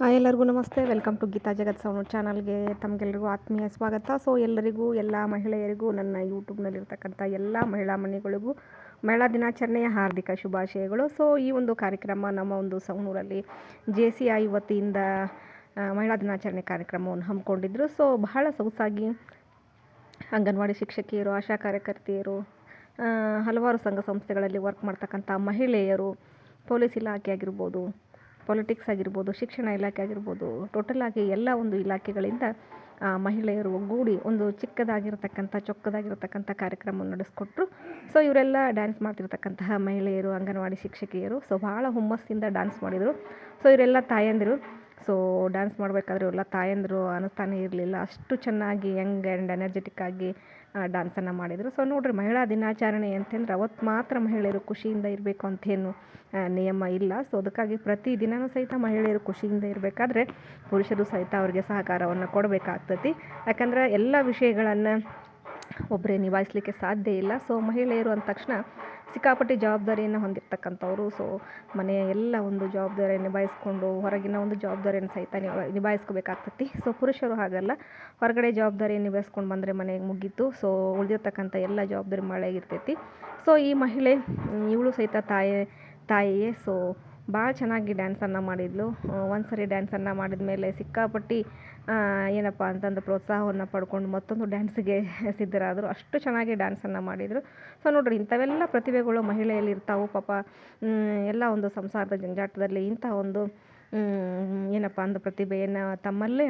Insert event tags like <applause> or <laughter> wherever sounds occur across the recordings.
Hi ಎಲ್ಲರಿಗೂ ನಮಸ್ತೆ. Welcome to Geeta Jagat sound ಚಾನಲ್ಗೆ ತಮಗೆಲ್ಲರಿಗೂ ಆತ್ಮೀಯ ಸ್ವಾಗತ. ಸೊ ಎಲ್ಲರಿಗೂ, ಎಲ್ಲ ಮಹಿಳೆಯರಿಗೂ, ನನ್ನ ಯೂಟ್ಯೂಬ್ನಲ್ಲಿರ್ತಕ್ಕಂಥ ಎಲ್ಲ ಮಹಿಳಾ ಮನೆಗಳಿಗೂ ಮಹಿಳಾ ದಿನಾಚರಣೆಯ ಹಾರ್ದಿಕ ಶುಭಾಶಯಗಳು. ಸೊ ಈ ಒಂದು ಕಾರ್ಯಕ್ರಮ ನಮ್ಮ ಒಂದು ಸೌಣೂರಲ್ಲಿ ಜೆ ಸಿ ಐ ವತಿಯಿಂದ ಮಹಿಳಾ ದಿನಾಚರಣೆ ಕಾರ್ಯಕ್ರಮವನ್ನು ಹಮ್ಮಿಕೊಂಡಿದ್ರು. ಸೊ ಬಹಳ ಸೊಗಸಾಗಿ ಅಂಗನವಾಡಿ ಶಿಕ್ಷಕಿಯರು, ಆಶಾ ಕಾರ್ಯಕರ್ತೆಯರು ಹಲವಾರು ಸಂಘ ಸಂಸ್ಥೆಗಳಲ್ಲಿ ವರ್ಕ್ ಮಾಡ್ತಕ್ಕಂಥ ಮಹಿಳೆಯರು, ಪೊಲೀಸ್ ಇಲಾಖೆ ಆಗಿರ್ಬೋದು ಪೊಲಿಟಿಕ್ಸ್ ಆಗಿರ್ಬೋದು, ಶಿಕ್ಷಣ ಇಲಾಖೆ ಆಗಿರ್ಬೋದು ಟೋಟಲ್ ಆಗಿ ಎಲ್ಲ ಒಂದು ಇಲಾಖೆಗಳಿಂದ ಮಹಿಳೆಯರು ಒಗ್ಗೂಡಿ ಒಂದು ಚಿಕ್ಕದಾಗಿರತಕ್ಕಂಥ, ಚೊಕ್ಕದಾಗಿರತಕ್ಕಂಥ ಕಾರ್ಯಕ್ರಮವನ್ನು ನಡೆಸ್ಕೊಟ್ರು. ಸೊ ಇವರೆಲ್ಲ ಡ್ಯಾನ್ಸ್ ಮಾಡ್ತಿರ್ತಕ್ಕಂತಹ ಮಹಿಳೆಯರು, ಅಂಗನವಾಡಿ ಶಿಕ್ಷಕಿಯರು ಸೊ ಭಾಳ ಹುಮ್ಮಸ್ಸಿಂದ ಡ್ಯಾನ್ಸ್ ಮಾಡಿದರು. ಸೊ ಇವರೆಲ್ಲ ತಾಯಂದಿರು ಸೊ ಡ್ಯಾನ್ಸ್ ಮಾಡಬೇಕಾದ್ರೆ ಎಲ್ಲ ತಾಯಂದಿರು ಅನ್ನಿಸ್ತಾನೆ ಇರಲಿಲ್ಲ. ಅಷ್ಟು ಚೆನ್ನಾಗಿ ಯಂಗ್ ಆ್ಯಂಡ್ ಎನರ್ಜೆಟಿಕ್ ಆಗಿ ಡ್ಯಾನ್ಸನ್ನು ಮಾಡಿದರು. ಸೊ ನೋಡಿರಿ, ಮಹಿಳಾ ದಿನಾಚರಣೆ ಅಂತಂದ್ರೆ ಅವತ್ತು ಮಾತ್ರ ಮಹಿಳೆಯರು ಖುಷಿಯಿಂದ ಇರಬೇಕು ಅಂತೇನು ನಿಯಮ ಇಲ್ಲ. ಸೊ ಅದಕ್ಕಾಗಿ ಪ್ರತಿ ದಿನವೂ ಸಹಿತ ಮಹಿಳೆಯರು ಖುಷಿಯಿಂದ ಇರಬೇಕಾದ್ರೆ ಪುರುಷರು ಸಹಿತ ಅವರಿಗೆ ಸಹಕಾರವನ್ನು ಕೊಡಬೇಕಾಗ್ತತಿ. ಯಾಕಂದ್ರೆ ಎಲ್ಲ ವಿಷಯಗಳನ್ನು ಒಬ್ಬರೇ ನಿಭಾಯಿಸಲಿಕ್ಕೆ ಸಾಧ್ಯ ಇಲ್ಲ. ಸೊ ಮಹಿಳೆಯರು ಅಂದ ತಕ್ಷಣ ಸಿಕ್ಕಾಪಟ್ಟೆ ಜವಾಬ್ದಾರಿಯನ್ನು ಹೊಂದಿರತಕ್ಕಂಥವ್ರು. ಸೊ ಮನೆಯ ಎಲ್ಲ ಒಂದು ಜವಾಬ್ದಾರಿಯನ್ನು ನಿಭಾಯಿಸ್ಕೊಂಡು ಹೊರಗಿನ ಒಂದು ಜವಾಬ್ದಾರಿಯನ್ನು ಸಹಿತ ನಿಭಾ ನಿಭಾಯಿಸ್ಕೋಬೇಕಾಗ್ತತಿ. ಸೊ ಪುರುಷರು ಹಾಗಲ್ಲ. ಹೊರಗಡೆ ಜವಾಬ್ದಾರಿ ನಿಭಾಯಿಸ್ಕೊಂಡು ಬಂದರೆ ಮನೆಗೆ ಮುಗೀತು. ಸೊ ಉಳಿದಿರ್ತಕ್ಕಂಥ ಎಲ್ಲ ಜವಾಬ್ದಾರಿ ಮಳೆಗಿರ್ತೈತಿ ಸೊ ಈ ಮಹಿಳೆ ಇವಳು ಸಹಿತ ತಾಯಿ, ತಾಯಿಯೇ. ಸೊ ಭಾಳ ಚೆನ್ನಾಗಿ ಡ್ಯಾನ್ಸನ್ನು ಮಾಡಿದ್ಲು. ಒಂದು ಸರಿ ಡ್ಯಾನ್ಸನ್ನು ಮಾಡಿದ ಮೇಲೆ ಸಿಕ್ಕಾಪಟ್ಟಿ ಏನಪ್ಪ ಅಂತಂದು ಪ್ರೋತ್ಸಾಹವನ್ನು ಪಡ್ಕೊಂಡು ಮತ್ತೊಂದು ಡ್ಯಾನ್ಸಿಗೆ ಸಿದ್ಧರಾದರು. ಅಷ್ಟು ಚೆನ್ನಾಗಿ ಡ್ಯಾನ್ಸನ್ನು ಮಾಡಿದರು. ಸೊ ನೋಡ್ರಿ, ಇಂಥವೆಲ್ಲ ಪ್ರತಿಭೆಗಳು ಮಹಿಳೆಯಲ್ಲಿ ಇರ್ತಾವೆ. ಪಾಪ ಎಲ್ಲ ಒಂದು ಸಂಸಾರದ ಜಂಜಾಟದಲ್ಲಿ ಇಂಥ ಒಂದು ಏನಪ್ಪ ಅಂದ ಪ್ರತಿಭೆಯನ್ನು ತಮ್ಮಲ್ಲೇ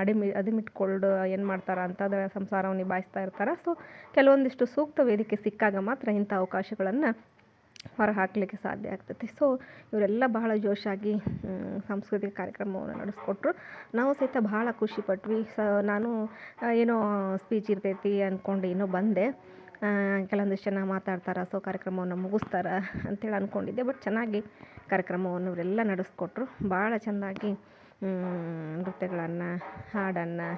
ಅಡಿಮಿ, ಅದಿಮಿಟ್ಕೊಂಡು ಏನು ಮಾಡ್ತಾರೆ ಅಂತಂದ್ರೆ ಸಂಸಾರವನ್ನು ನಿಭಾಯಿಸ್ತಾ ಇರ್ತಾರೆ. ಸೊ ಕೆಲವೊಂದಿಷ್ಟು ಸೂಕ್ತ ವೇದಿಕೆ ಸಿಕ್ಕಾಗ ಮಾತ್ರ ಇಂಥ ಅವಕಾಶಗಳನ್ನು ಹೊರ ಹಾಕಲಿಕ್ಕೆ ಸಾಧ್ಯ ಆಗ್ತೈತಿ ಸೊ ಇವರೆಲ್ಲ ಬಹಳ ಜೋಶಾಗಿ ಸಾಂಸ್ಕೃತಿಕ ಕಾರ್ಯಕ್ರಮವನ್ನು ನಡೆಸ್ಕೊಟ್ರು. ನಾವು ಸಹಿತ ಭಾಳ ಖುಷಿಪಟ್ವಿ ಸ ನಾನು ಏನೋ ಸ್ಪೀಚ್ ಇರ್ತೈತಿ ಅಂದ್ಕೊಂಡು ಏನೋ ಬಂದೆ. ಕೆಲವೊಂದಿಷ್ಟು ಜನ ಮಾತಾಡ್ತಾರೆ ಸೊ ಕಾರ್ಯಕ್ರಮವನ್ನು ಮುಗಿಸ್ತಾರೆ ಅಂತೇಳಿ ಅಂದ್ಕೊಂಡಿದ್ದೆ ಬಟ್ ಚೆನ್ನಾಗಿ ಕಾರ್ಯಕ್ರಮವನ್ನು ಇವರೆಲ್ಲ ನಡೆಸ್ಕೊಟ್ರು. ಭಾಳ ಚೆನ್ನಾಗಿ ನೃತ್ಯಗಳನ್ನು, ಹಾಡನ್ನು,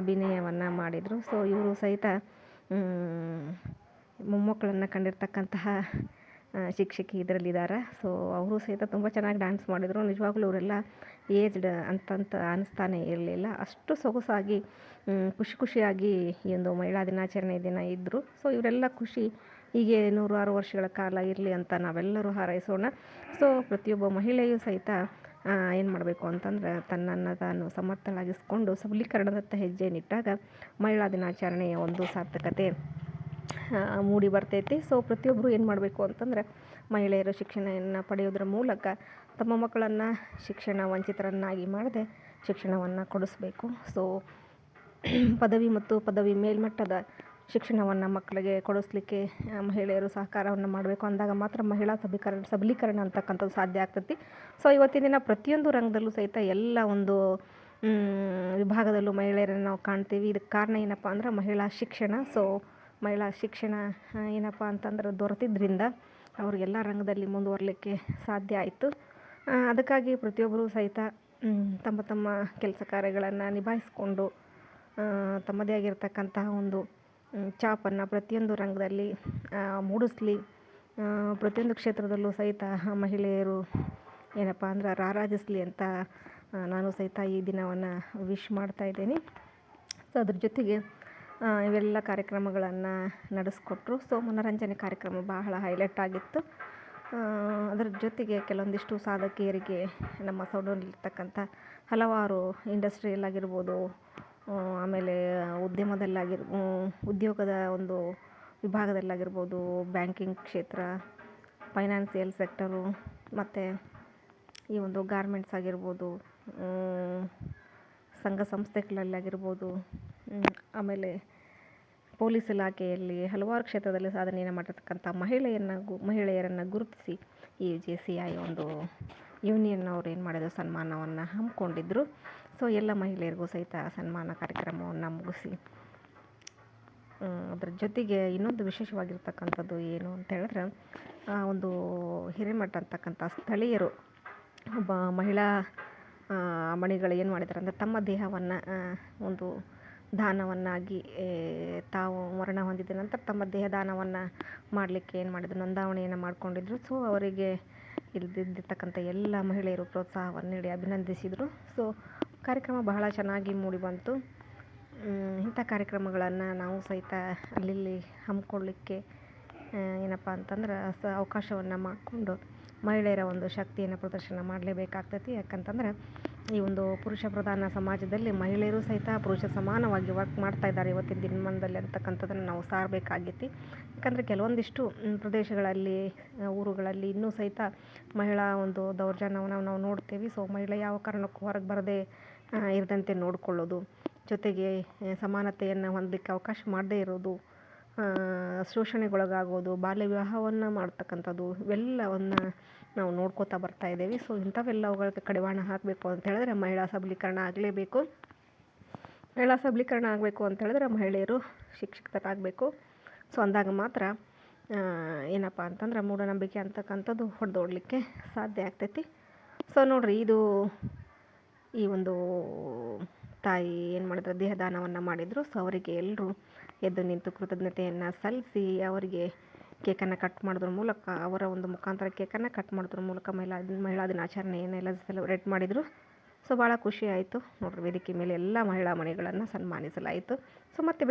ಅಭಿನಯವನ್ನು ಮಾಡಿದರು. ಸೊ ಇವರು ಸಹಿತ ಮೊಮ್ಮಕ್ಕಳನ್ನು ಕಂಡಿರ್ತಕ್ಕಂತಹ ಶಿಕ್ಷಕಿ ಇದರಲ್ಲಿದ್ದಾರೆ ಸೊ ಅವರು ಸಹಿತ ತುಂಬ ಚೆನ್ನಾಗಿ ಡ್ಯಾನ್ಸ್ ಮಾಡಿದರು. ನಿಜವಾಗ್ಲೂ ಅವರೆಲ್ಲ ಏಜ್ಡ್ ಅಂತಂತ ಅನಿಸ್ತಾನೆ ಇರಲಿಲ್ಲ. ಅಷ್ಟು ಸೊಗಸಾಗಿ ಖುಷಿ ಖುಷಿಯಾಗಿ ಈ ಒಂದು ಮಹಿಳಾ ದಿನಾಚರಣೆ ದಿನ ಇದ್ದರು ಸೊ ಇವರೆಲ್ಲ ಖುಷಿ. ಹೀಗೆ ನೂರಾರು ವರ್ಷಗಳ ಕಾಲ ಇರಲಿ ಅಂತ ನಾವೆಲ್ಲರೂ ಹಾರೈಸೋಣ. ಸೊ ಪ್ರತಿಯೊಬ್ಬ ಮಹಿಳೆಯೂ ಸಹಿತ ಏನು ಮಾಡಬೇಕು ಅಂತಂದ್ರೆ ತನ್ನನ್ನು ತಾನು ಸಮರ್ಥಳಾಗಿಸ್ಕೊಂಡು ಸಬಲೀಕರಣದತ್ತ ಹೆಜ್ಜೆಯನ್ನಿಟ್ಟಾಗ ಮಹಿಳಾ ದಿನಾಚರಣೆಯ ಒಂದು ಸಾರ್ಥಕತೆ ಮೂಡಿ ಬರ್ತೈತಿ. ಸೊ ಪ್ರತಿಯೊಬ್ಬರು ಏನು ಮಾಡಬೇಕು ಅಂತಂದ್ರೆ, ಮಹಿಳೆಯರು ಶಿಕ್ಷಣವನ್ನು ಪಡೆಯೋದ್ರ ಮೂಲಕ ತಮ್ಮ ಮಕ್ಕಳನ್ನು ಶಿಕ್ಷಣ ವಂಚಿತರನ್ನಾಗಿ ಮಾಡದೆ ಶಿಕ್ಷಣವನ್ನು ಕೊಡಿಸ್ಬೇಕು. ಸೊ <clears throat> ಪದವಿ ಮತ್ತು ಪದವಿ ಮೇಲ್ಮಟ್ಟದ ಶಿಕ್ಷಣವನ್ನು ಮಕ್ಕಳಿಗೆ ಕೊಡಿಸ್ಲಿಕ್ಕೆ ಮಹಿಳೆಯರು ಸಹಕಾರವನ್ನು ಮಾಡಬೇಕು ಅಂದಾಗ ಮಾತ್ರ ಮಹಿಳಾ ಸಬಲೀಕರಣ ಸಬಲೀಕರಣ ಅಂತಕ್ಕಂಥದ್ದು ಸಾಧ್ಯ ಆಗ್ತೈತಿ. ಸೊ ಇವತ್ತಿನ ದಿನ ಪ್ರತಿಯೊಂದು ರಂಗದಲ್ಲೂ ಸಹಿತ ಎಲ್ಲ ಒಂದು ವಿಭಾಗದಲ್ಲೂ ಮಹಿಳೆಯರನ್ನು ನಾವು ಕಾಣ್ತೀವಿ. ಇದಕ್ಕೆ ಕಾರಣ ಏನಪ್ಪ ಅಂದ್ರೆ ಮಹಿಳಾ ಶಿಕ್ಷಣ. ಸೊ ಮಹಿಳಾ ಶಿಕ್ಷಣ ಏನಪ್ಪ ಅಂತಂದ್ರೆ ದೊರೆತಿದ್ರಿಂದ ಅವ್ರಿಗೆಲ್ಲ ರಂಗದಲ್ಲಿ ಮುಂದುವರಿಲಿಕ್ಕೆ ಸಾಧ್ಯ ಆಯಿತು. ಅದಕ್ಕಾಗಿ ಪ್ರತಿಯೊಬ್ಬರೂ ಸಹಿತ ತಮ್ಮ ತಮ್ಮ ಕೆಲಸ ಕಾರ್ಯಗಳನ್ನು ನಿಭಾಯಿಸಿಕೊಂಡು ತಮ್ಮದೇ ಆಗಿರ್ತಕ್ಕಂತಹ ಒಂದು ಚಾಪನ್ನು ಪ್ರತಿಯೊಂದು ರಂಗದಲ್ಲಿ ಮೂಡಿಸ್ಲಿ. ಪ್ರತಿಯೊಂದು ಕ್ಷೇತ್ರದಲ್ಲೂ ಸಹಿತ ಮಹಿಳೆಯರು ಏನಪ್ಪ ಅಂದ್ರೆ ರಾರಾಜಿಸ್ಲಿ ಅಂತ ನಾನು ಸಹಿತ ಈ ದಿನವನ್ನು ವಿಶ್ ಮಾಡ್ತಾ ಇದ್ದೀನಿ. ಸೊ ಅದ್ರ ಜೊತೆಗೆ ಇವೆಲ್ಲ ಕಾರ್ಯಕ್ರಮಗಳನ್ನು ನಡೆಸ್ಕೊಟ್ರು. ಸೊ ಮನೋರಂಜನೆ ಕಾರ್ಯಕ್ರಮ ಬಹಳ ಹೈಲೈಟ್ ಆಗಿತ್ತು. ಅದರ ಜೊತೆಗೆ ಕೆಲವೊಂದಿಷ್ಟು ಸಾಧಕಿಯರಿಗೆ ನಮ್ಮ ಸೌಡಲ್ಲಿರ್ತಕ್ಕಂಥ ಹಲವಾರು ಇಂಡಸ್ಟ್ರಿಯಲ್ ಆಗಿರ್ಬೋದು ಆ, ಆಮೇಲೆ ಉದ್ಯಮದಲ್ಲಾಗಿರ್ ಉದ್ಯೋಗದ ಒಂದು ವಿಭಾಗದಲ್ಲಾಗಿರ್ಬೋದು ಬ್ಯಾಂಕಿಂಗ್ ಕ್ಷೇತ್ರ ಫೈನಾನ್ಸಿಯಲ್ ಸೆಕ್ಟರು ಮತ್ತು ಈ ಒಂದು ಗಾರ್ಮೆಂಟ್ಸ್ ಆಗಿರ್ಬೋದು ಸಂಘ ಸಂಸ್ಥೆಗಳಲ್ಲಾಗಿರ್ಬೋದು ಆಮೇಲೆ ಪೊಲೀಸ್ ಇಲಾಖೆಯಲ್ಲಿ ಹಲವಾರು ಕ್ಷೇತ್ರದಲ್ಲಿ ಸಾಧನೆಯನ್ನು ಮಾಡಿರ್ತಕ್ಕಂಥ ಮಹಿಳೆಯನ್ನು ಗು, ಮಹಿಳೆಯರನ್ನು ಗುರುತಿಸಿ ಈ ಜೆ ಸಿ ಐ ಒಂದು ಯೂನಿಯನ್ ಅವ್ರು ಏನು ಮಾಡಿದ್ರು, ಸನ್ಮಾನವನ್ನು ಹಮ್ಮಿಕೊಂಡಿದ್ರು. ಸೊ ಎಲ್ಲ ಮಹಿಳೆಯರಿಗೂ ಸಹಿತ ಸನ್ಮಾನ ಕಾರ್ಯಕ್ರಮವನ್ನು ಮುಗಿಸಿ ಅದ್ರ ಜೊತೆಗೆ ಇನ್ನೊಂದು ವಿಶೇಷವಾಗಿರ್ತಕ್ಕಂಥದ್ದು ಏನು ಅಂತ ಹೇಳಿದ್ರೆ ಒಂದು ಹಿರೇಮಠ ಅಂತಕ್ಕಂಥ ಸ್ಥಳೀಯರು, ಒಬ್ಬ ಮಹಿಳಾ ಮಣಿಗಳು ಏನು ಮಾಡಿದ್ದಾರೆ ಅಂದರೆ ತಮ್ಮ ದೇಹವನ್ನು ಒಂದು ದಾನವನ್ನಾಗಿ ತಾವು ಮರಣ ಹೊಂದಿದ ನಂತರ ತಮ್ಮ ದೇಹದಾನವನ್ನು ಮಾಡಲಿಕ್ಕೆ ಏನು ಮಾಡಿದ್ರು? ನೋಂದಾವಣೆಯನ್ನು ಮಾಡಿಕೊಂಡಿದ್ರು. ಸೊ ಅವರಿಗೆ ಇಲ್ದಿದ್ದಿರ್ತಕ್ಕಂಥ ಎಲ್ಲ ಮಹಿಳೆಯರು ಪ್ರೋತ್ಸಾಹವನ್ನು ನೀಡಿ ಅಭಿನಂದಿಸಿದರು. ಸೊ ಕಾರ್ಯಕ್ರಮ ಬಹಳ ಚೆನ್ನಾಗಿ ಮೂಡಿಬಂತು ಇಂಥ ಕಾರ್ಯಕ್ರಮಗಳನ್ನು ನಾವು ಸಹಿತ ಅಲ್ಲಿ ಹಮ್ಮಿಕೊಳ್ಳಿಕ್ಕೆ ಏನಪ್ಪ ಅಂತಂದ್ರೆ ಸ, ಅವಕಾಶವನ್ನು ಮಾಡಿಕೊಂಡು ಮಹಿಳೆಯರ ಒಂದು ಶಕ್ತಿಯನ್ನು ಪ್ರದರ್ಶನ ಮಾಡಲೇಬೇಕಾಗ್ತೈತಿ. ಯಾಕಂತಂದ್ರೆ ಈ ಒಂದು ಪುರುಷ ಪ್ರಧಾನ ಸಮಾಜದಲ್ಲಿ ಮಹಿಳೆಯರು ಸಹಿತ ಪುರುಷ ಸಮಾನವಾಗಿ ವರ್ಕ್ ಮಾಡ್ತಾ ಇದ್ದಾರೆ ಇವತ್ತಿನ ದಿನಮಾನದಲ್ಲಿ ಅಂತಕ್ಕಂಥದ್ದನ್ನು ನಾವು ಸಾರಬೇಕಾಗೈತಿ. ಯಾಕಂದರೆ ಕೆಲವೊಂದಿಷ್ಟು ಪ್ರದೇಶಗಳಲ್ಲಿ ಊರುಗಳಲ್ಲಿ ಇನ್ನೂ ಸಹಿತ ಮಹಿಳಾ ಒಂದು ದೌರ್ಜನ್ಯವನ್ನು ನಾವು ನೋಡ್ತೀವಿ. ಸೊ ಮಹಿಳೆ ಯಾವ ಕಾರಣಕ್ಕೂ ಹೊರಗೆ ಬರದೇ ಇರದಂತೆ ನೋಡಿಕೊಳ್ಳೋದು. ಜೊತೆಗೆ ಸಮಾನತೆಯನ್ನು ಹೊಂದಲಿಕ್ಕೆ ಅವಕಾಶ ಮಾಡದೇ ಇರೋದು ಶೋಷಣೆಗೊಳಗಾಗೋದು ಬಾಲ್ಯ ವಿವಾಹವನ್ನು ಮಾಡ್ತಕ್ಕಂಥದ್ದು, ಇವೆಲ್ಲವನ್ನು ನಾವು ನೋಡ್ಕೋತಾ ಬರ್ತಾ ಇದ್ದೀವಿ. ಸೊ ಇಂಥವೆಲ್ಲವುಗಳಿಗೆ ಕಡಿವಾಣ ಹಾಕಬೇಕು ಅಂತ ಹೇಳಿದ್ರೆ ಮಹಿಳಾ ಸಬಲೀಕರಣ ಆಗಲೇಬೇಕು. ಮಹಿಳಾ ಸಬಲೀಕರಣ ಆಗಬೇಕು ಅಂತ ಹೇಳಿದ್ರೆ ಮಹಿಳೆಯರು ಶಿಕ್ಷಿತರಾಗಬೇಕು. ಸೊ ಅಂದಾಗ ಮಾತ್ರ ಏನಪ್ಪ ಅಂತಂದ್ರೆ ಮೂಢನಂಬಿಕೆ ಅಂತಕ್ಕಂಥದ್ದು ಹೊಡೆದೋಡ್ಲಿಕ್ಕೆ ಸಾಧ್ಯ ಆಗ್ತೈತಿ. ಸೊ ನೋಡಿರಿ, ಇದು ಈ ಒಂದು ತಾಯಿ ಏನು ಮಾಡಿದ್ರು? ದೇಹದಾನವನ್ನು ಮಾಡಿದರು. ಸೊ ಅವರಿಗೆ ಎಲ್ಲರೂ ಎದ್ದು ನಿಂತು ಕೃತಜ್ಞತೆಯನ್ನು ಸಲ್ಲಿಸಿ, ಅವರಿಗೆ ಕೇಕನ್ನು ಕಟ್ ಮಾಡೋದ್ರ ಮೂಲಕ, ಅವರ ಒಂದು ಮುಖಾಂತರ ಕೇಕನ್ನು ಕಟ್ ಮಾಡೋದ್ರ ಮೂಲಕ ಮಹಿಳಾ ಮಹಿಳಾ ದಿನಾಚರಣೆಯನ್ನೆಲ್ಲ ಸೆಲೆಬ್ರೇಟ್ ಮಾಡಿದರು. ಸೊ, ಭಾಳ ಖುಷಿ ಆಯಿತು. ನೋಡ್ರಿ, ವೇದಿಕೆ ಮೇಲೆ ಎಲ್ಲ ಮಹಿಳಾ ಮಣಿಗಳನ್ನು ಸನ್ಮಾನಿಸಲಾಯಿತು. ಸೊ, ಮತ್ತೆ